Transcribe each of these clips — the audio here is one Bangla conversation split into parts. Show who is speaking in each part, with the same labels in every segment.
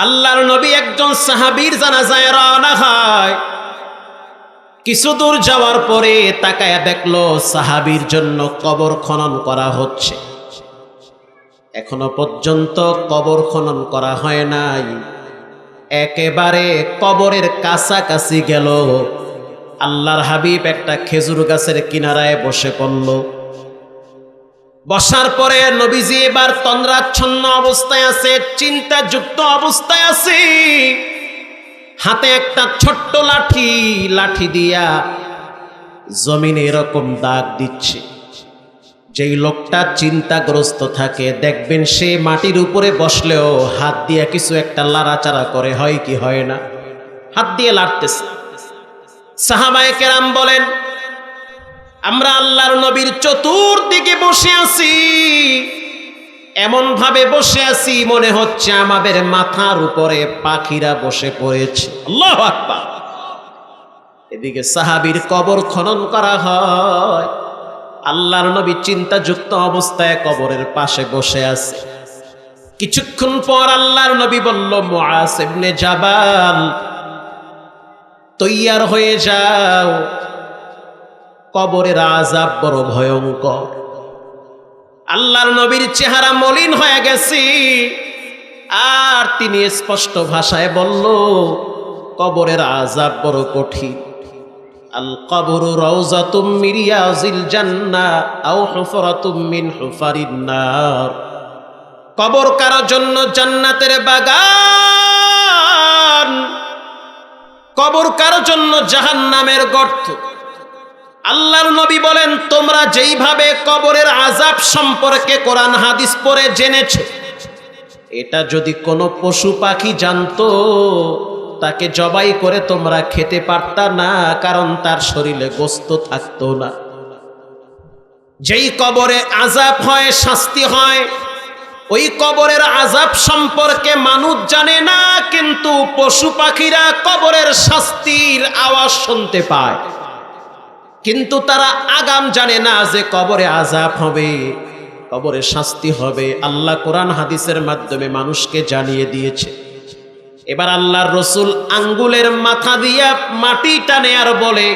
Speaker 1: আল্লাহর নবী একজন সাহাবীর জানাজায় রওনা হয়। কিছু দূর যাওয়ার পরে তাকায়া দেখল সাহাবীর জন্য কবর খনন করা হচ্ছে। এখনও পর্যন্ত কবর খনন করা হয় নাই। একেবারে কবরের কাছাকাছি গেল। আল্লাহর হাবিব একটা খেজুর গাছের কিনারায় বসে পড়ল। বসার পরে নবীজি এবার তন্দ্রাচ্ছন্ন অবস্থায় আছে, চিন্তাযুক্ত অবস্থায় আছে। হাতে একটা ছোট্ট লাঠি লাঠি দিয়া জমিনে এরকম দাগ দিচ্ছে। যেই লোকটা চিন্তাগ্রস্ত থাকে, দেখবেন সে মাটির উপরে বসলেও হাত দিয়ে কিছু একটা লাড়াচাড়া করে, হয় কি হয় না? হাত দিয়ে লাড়তেছে। সাহাবায়ে কেরাম বলেন আমরা আল্লাহর নবীর চতুর্দিকে বসে আছি। এমন ভাবে বসে আছি মনে হচ্ছে আমাদের মাথার উপরে পাখিরা বসে পড়েছে। আল্লাহ আকবার। এদিকে সাহাবীর কবর খনন করা হয়। আল্লাহর নবী চিন্তাযুক্ত অবস্থায় কবরের পাশে বসে আছে। কিছুক্ষণ পর আল্লাহর নবী বলল মুআজ ইবনে জাবাল, তৈয়ার হয়ে যাও। কবরের আজাব বড় ভয়ঙ্কর। আল্লাহর নবীর চেহারা মলিন হয়ে গেছি। আর তিনি স্পষ্ট ভাষায় বলল, কবরের আজাব বড় কঠিন। আল কবর রওজাতুম মিরিয়াজিল জান্নাহ আও হুফরাতুম মিন হুফারিন নার। কবর কারও জন্য জান্নাতের বাগান? কবর কারও জন্য জাহান্নামের গর্ত? আল্লাহর নবী বলেন, তোমরা যেইভাবে কবরের আজাব সম্পর্কে কোরআন হাদিস পড়ে জেনেছ, এটা যদি কোনো পশু পাখি জানতো, তাকে জবাই করে তোমরা খেতে পারতা না, কারণ তার শরীরে গোস্ত থাকতো না। যেই কবরে আজাব হয়, শাস্তি হয়, ওই কবরের আজাব সম্পর্কে মানুষ জানে না, কিন্তু পশু পাখিরা কবরের শাস্তির আওয়াজ শুনতে পায়। কিন্তু তারা আগাম জানে না যে কবরে আজাব হবে, কবরে শাস্তি হবে। আল্লাহ কোরআন হাদিসের মাধ্যমে মানুষকে জানিয়ে দিয়েছে। এবার আল্লাহর রসুল আঙ্গুলের মাথা দিয়া মাটি টানে আর বলে,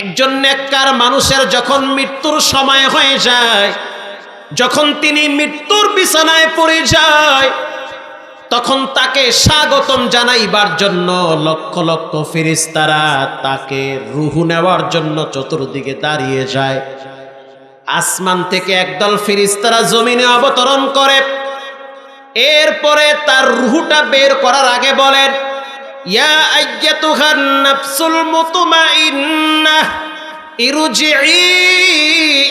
Speaker 1: একজন নেককার মানুষের যখন মৃত্যুর সময় হয়ে যায়, যখন তিনি মৃত্যুর বিছানায় পড়ে যায় তখন তাকে স্বাগতম জানাইবার জন্য লক্ষ লক্ষ ফিরিস্তারা তাকে রুহু নেওয়ার জন্য চতুর্দিকে দাঁড়িয়ে যায়। আসমান থেকে একদল ফিরিস্তারা জমিনে অবতরণ করে। এরপরে তার রুহুটা বের করার আগে বলেন, ইয়া নাফসুল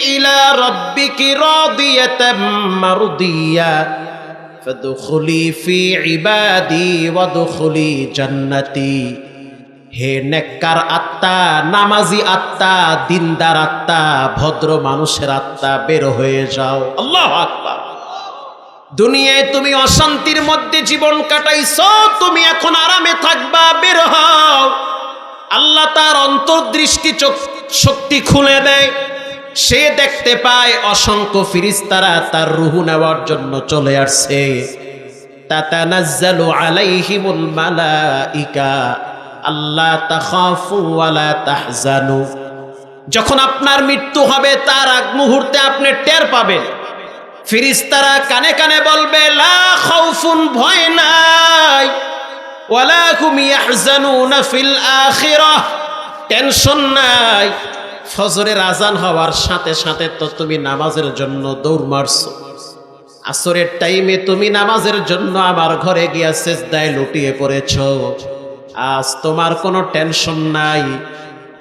Speaker 1: ইলা ফাদখুলি ফি ইবাদি ওয়াদখুলি জান্নাতি হে নেককার আত্মা, নামাজি আত্মা, দিনদার আত্মা, ভদ্র মানুষের আত্মা, বের হয়ে যাও। আল্লাহ আকবার। দুনিয়ায় তুমি অশান্তির মধ্যে জীবন কাটাইছ, তুমি এখন আরামে থাকবা, বের হও। আল্লাহ তার অন্তর্দৃষ্টি শক্তি খুলে দেয়। সে দেখতে পায় অসংখ্য ফিরিস্তারা তার রুহু নেওয়ার জন্য চলে আসছে। যখন আপনার মৃত্যু হবে, তার আগ মুহূর্তে আপনি টের পাবেন। ফিরিস্তারা কানে কানে বলবে, লা ভয় নাই। ওয়ালা টেনশন নাই। ফজরের আজান হওয়ার সাথে সাথে তো তুমি নামাজের জন্য দৌড় মারছো। আসরের টাইমে তুমি নামাজের জন্য আমার ঘরে গিয়া সেজদায় লুটিয়ে পড়েছ। আজ তোমার কোনো টেনশন নাই।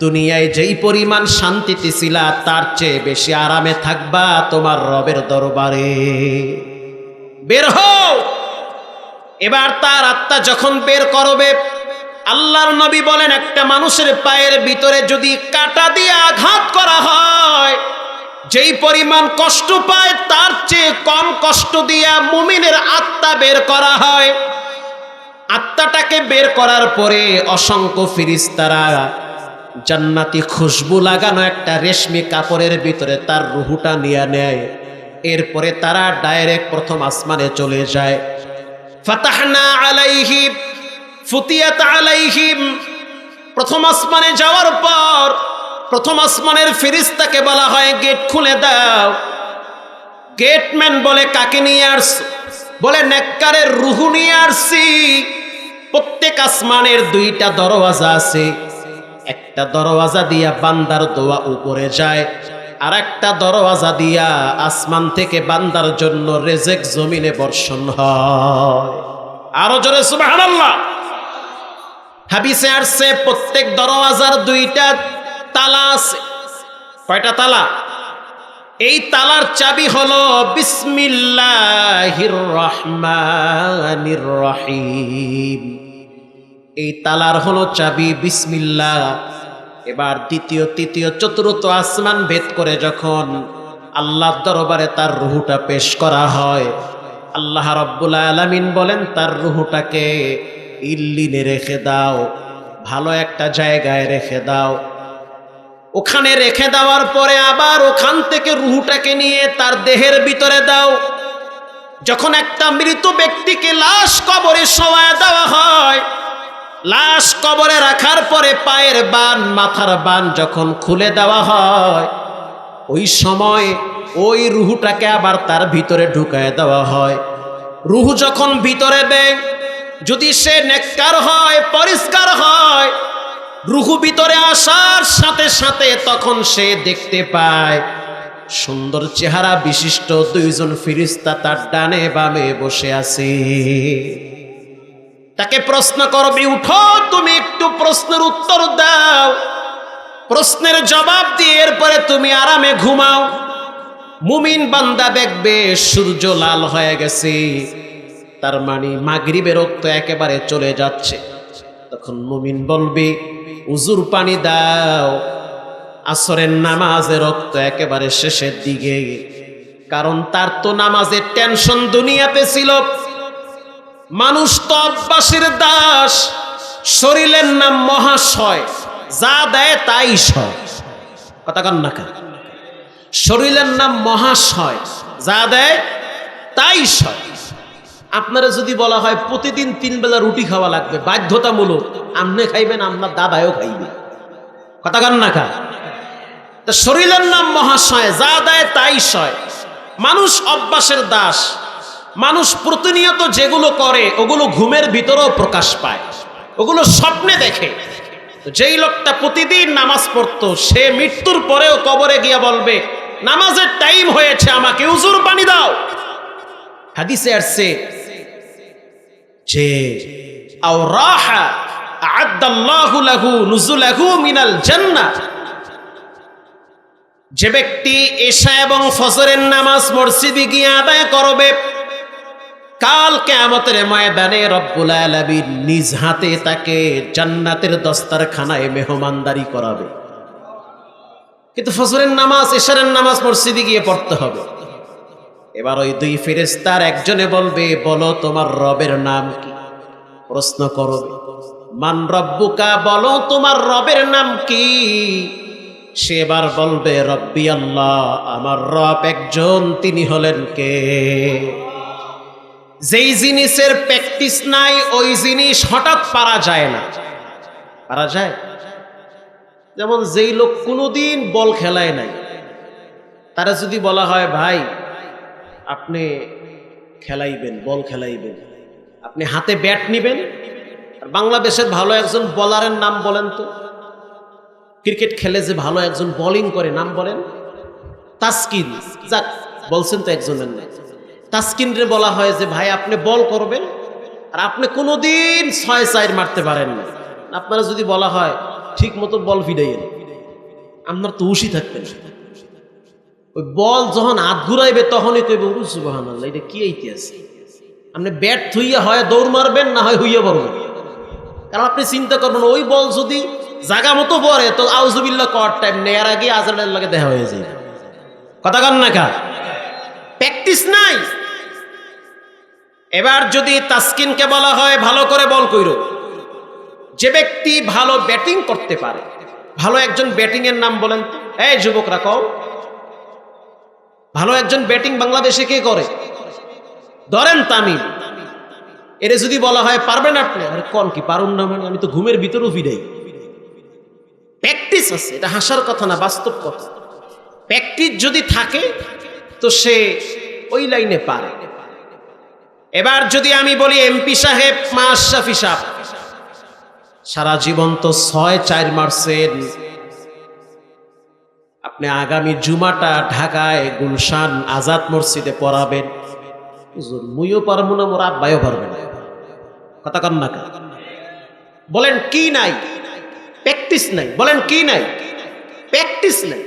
Speaker 1: দুনিয়ায় যেই পরিমাণ শান্তিতে ছিলা, তার চেয়ে বেশি আরামে থাকবা তোমার রবের দরবারে। বের হও! এবার তার আত্মা যখন বের করবে আল্লাহর নবী বলেন, একটা মানুষের পায়ের ভিতরে যদি কাটা দিয়ে আঘাত করা হয়, যেই পরিমাণ কষ্ট পায়, তার চেয়ে কম কষ্ট দিয়া মুমিনের আত্মা বের করা হয়। আত্মাটাকে বের করার পরে অসংখ্য ফিরিস্তারা জান্নাতি খুশবু লাগানো একটা রেশমি কাপড়ের ভিতরে তার রুহুটা নিয়ে নেয়। এরপরে তারা ডাইরেক্ট প্রথম আসমানে চলে যায়। ফাতাহনা আলাইহিম ফুতিয়াত আলাইহিম। প্রথম আসমানে যাওয়ার পর প্রথম আসমানের ফিরিস্তাকে বলা হয়, গেট খুলে দাও। গেটম্যান বলে কাকে নিয়ে আসছো? বলে, নেককারের রুহু নিয়ে আসছি। প্রত্যেক আসমানের দুইটা দরওয়াজা আছে। একটা দরওয়াজা দিয়া বান্দার দোয়া উপরে যায় আর একটা দরওয়াজা দিয়া আসমান থেকে বান্দার জন্য রেজেক জমিনে বর্ষণ হয়। আরও জোরে, সুবহানাল্লাহ! হাবিসে আসছে, প্রত্যেক দরওয়াজার দুইটা তালা আছে। কয়টা তালা? এই তালার চাবি হলো বিসমিল্লাহির রহমানির রহিম এই তালার হলো চাবি, বিসমিল্লাহ। এবার দ্বিতীয়, তৃতীয়, চতুর্থ আসমান ভেদ করে যখন আল্লাহর দরবারে তার রুহুটা পেশ করা হয়, আল্লাহ রব্বুল আলামিন বলেন, তার রুহুটাকে ইল্লিনে রেখে দাও, ভালো একটা জায়গায় রেখে দাও। ওখানে রেখে দেওয়ার পরে আবার ওখান থেকে রুহুটাকে নিয়ে তার দেহের ভিতরে দাও। যখন একটা মৃত ব্যক্তিকে লাশ কবরে শোয়া দেওয়া হয়, লাশ কবরে রাখার পরে পায়ের বান, মাথার বান যখন খুলে দেওয়া হয়, ওই সময় ওই রুহুটাকে আবার তার ভিতরে ঢুকায় দেওয়া হয়। রুহু যখন ভিতরে দেয় যদি সে নেককার হয়, পরিষ্কার হয়, রুহু ভিতরে আসার সাথে সাথে তখন সে দেখতে পায়, সুন্দর চেহারা বিশিষ্ট দুইজন ফিরিস্তা তার ডানে বামে বসে আছে। তাকে প্রশ্ন করবে উঠো, তুমি একটু প্রশ্নের উত্তর দাও। প্রশ্নের জবাব দিয়ে এরপরে তুমি আরামে ঘুমাও। মুমিন বান্দা দেখবে সূর্য লাল হয়ে গেছে। তার মানে মাগরিবের রক্ত একেবারে চলে যাচ্ছে। তখন মুমিন বলবে উজুর পানি দাও। আসরের নামাজের রক্ত একেবারে শেষের দিকে। কারণ তার তো নামাজের টেনশন দুনিয়াতে ছিল। মানুষ তো অভ্যাসের দাস। শরীরের নাম মহাশয়। যা দেয় তাই কথা কন না শরীরের নাম মহাশয়। যা দেয় তাই সয় আপনারা যদি বলা হয় প্রতিদিন তিন বেলা রুটি খাওয়া লাগবে, বাধ্যতামূলক, আমনে খাইবেন আপনার দাদাও খাইবে। কথা কন না কা তা শরীরের নাম মহাশয়, যা দেয় তাই সয়। মানুষ অভ্যাসের দাস, মানুষ প্রতিনিয়ত যেগুলো করে, ওগুলো ঘুমের ভিতরেও প্রকাশ পায়, ওগুলো স্বপ্নে দেখে। যেই লোকটা প্রতিদিন নামাজ পড়তো, সে মৃত্যুর পরেও কবরে গিয়া বলবে, নামাজের টাইম হয়েছে, আমাকে উজুর পানি দাও। হাদিসে আসছে যে আও রাহা আ'আদ্দাল্লাহু লাহু মিনাল যে ব্যক্তি এশা এবং ফজরের নামাজ মসজিদে গিয়ে আদায় করবে, কাল কেয়ামতের ময়দানে রব্বুল আলামিন নিজ হাতে তাকে জান্নাতের দস্তারখানায় মেহমানদারি করাবে। কিন্তু ফজরের নামাজ এশারের নামাজ মসজিদে গিয়ে পড়তে হবে। এবার ওই দুই ফেরেস্তার একজনে বলবে, বলো তোমার রবের নাম কি? প্রশ্ন করবে মান রব্বুকা, বলো তোমার রবের নাম কি? সে এবার বলবে, রব্বি আল্লাহ, আমার রব একজন, তিনি হলেন কে? যেই জিনিসের প্র্যাকটিস নাই, ওই জিনিস হঠাৎ পারা যায় না। পারা যায়? যেমন যেই লোক কোনোদিন বল খেলায় নাই, তারা যদি বলা হয়, ভাই আপনি খেলাইবেন, বল খেলাইবেন। আপনি হাতে ব্যাট নিবেন, আর বাংলাদেশের ভালো একজন বলারের নাম বলেন তো। ক্রিকেট খেলে যে ভালো একজন বোলিং করে, নাম বলেন? তাস্কিন। যাক, বলছেন তো একজনের নাম। তাস্কিনরে বলা হয় যে, ভাই, আপনি বল করবেন, আর আপনি কোনোদিন ছয় চার মারতে পারেন না। আপনারা যদি বলা হয় ঠিক মতো বল ফিডাইয়েন আপনার তো উশি থাকবেন ওই বল যখন হাত ঘুরাইবে তখনই কইবে সুবাহান আল্লাহ এটা কি ইতিহাস? আপনি ব্যাট থুইয়া হয় দৌড় মারবেন, না হয় হইয়া পড়বেন? কারণ আপনি চিন্তা করবেন, ওই বল যদি জাগা মতো পড়ে, তো আউজুবিল্লা কর টাইম নেয়ার আগে আজরালের লাগে দেখা হয়ে যায়। কথা কান না কা? প্র্যাকটিস নাই। এবার যদি তাসকিনকে বলা হয়, ভালো করে বল কইর। যে ব্যক্তি ভালো ব্যাটিং করতে পারে, ভালো একজন ব্যাটিং এর নাম বলেন। এই যুবকরা কও ভালো একজন ব্যাটিং বাংলাদেশে কে করে? ধরেন তামিম। এরে যদি বলা হয়, পারবেন আপনি? আরে কন কি পারুন না মানে আমি তো ঘুমের ভিতরও ফিরাই। প্র্যাকটিস আছে, এটা হাসার কথা না, বাস্তব কথা। প্র্যাকটিস যদি থাকে, তো সে ওই লাইনে পারে। এবার যদি আমি বলি, এমপি সাহেব মা আশরাফি সাহেব, সারা জীবন তো ছয় চার মার্চের আপনি আগামী জুমাটা ঢাকায় গুলশান আজাদ মসজিদে পড়াবেন। মুইও পারব না, মোর আব্বাইও পারবে না। কথা কন না কেন? বলেন কি নাই? প্র্যাকটিস নাই। বলেন কি নাই? প্র্যাকটিস নাই।